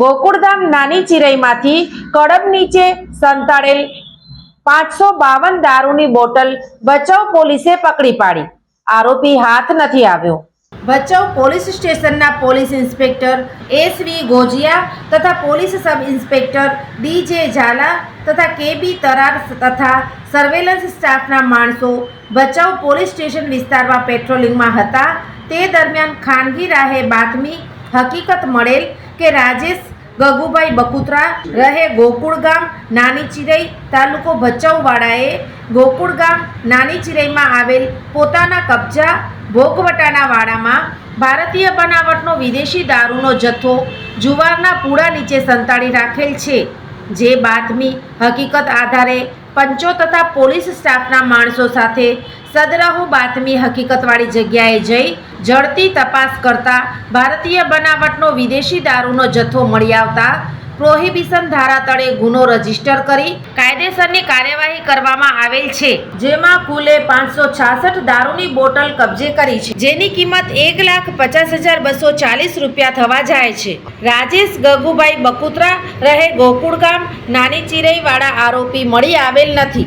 Gokuldham નાની ચિરાઈમાંથી કડબ નીચે સંતાડેલ પાંચસો બાવન દારૂની બોટલ ભચાઉ પોલીસે પકડી પાડી. આરોપી હાથ નથી આવ્યો. ભચાઉ પોલીસ સ્ટેશનના police inspector S V Gojiya તથા પોલીસ સબ ઇન્સ્પેક્ટર ડી જે ઝાલા તથા કે બી તરાર તથા સર્વેલન્સ સ્ટાફના માણસો ભચાઉ પોલીસ સ્ટેશન વિસ્તારમાં પેટ્રોલિંગમાં હતા. તે દરમિયાન ખાનગી રાહે બાતમી હકીકત મળેલ કે રાજેશ ગગુભાઈ બકુત્રા રહે ગોકુળ ગામ નાની ચિરઈ તાલુકો ભચાઉવાળાએ ગોકુળ ગામ નાની ચિરઈમાં આવેલ પોતાના કબજા ભોગવટાના વાડામાં ભારતીય બનાવટનો વિદેશી દારૂનો જથ્થો જુવારના પૂળા નીચે સંતાડી રાખેલ છે. જે બાતમી હકીકત આધારે પંચો તથા પોલીસ સ્ટાફના માણસો સાથે સદરહુ બાતમી હકીકતવાળી જગ્યાએ જઈ જડતી તપાસ કરતા ભારતીય બનાવટનો વિદેશી દારૂનો જથ્થો મળી આવતા પ્રોહિબિશન ધારા તળે ગુનો રજિસ્ટર કરી કાયદેસરની કાર્યવાહી કરવામાં આવેલ છે. જેમાં કુલે પાંચસો છાસઠ દારૂની બોટલ કબજે કરી છે. જેની કિંમત એક લાખ પચાસ હજાર બસો ચાલીસ રૂપિયા થવા જાય છે. રાજેશ ગગુભાઈ બકુત્રા રહે ગોકુળ ગામ નાની ચિરઈવાળા આરોપી મળી આવેલ નથી.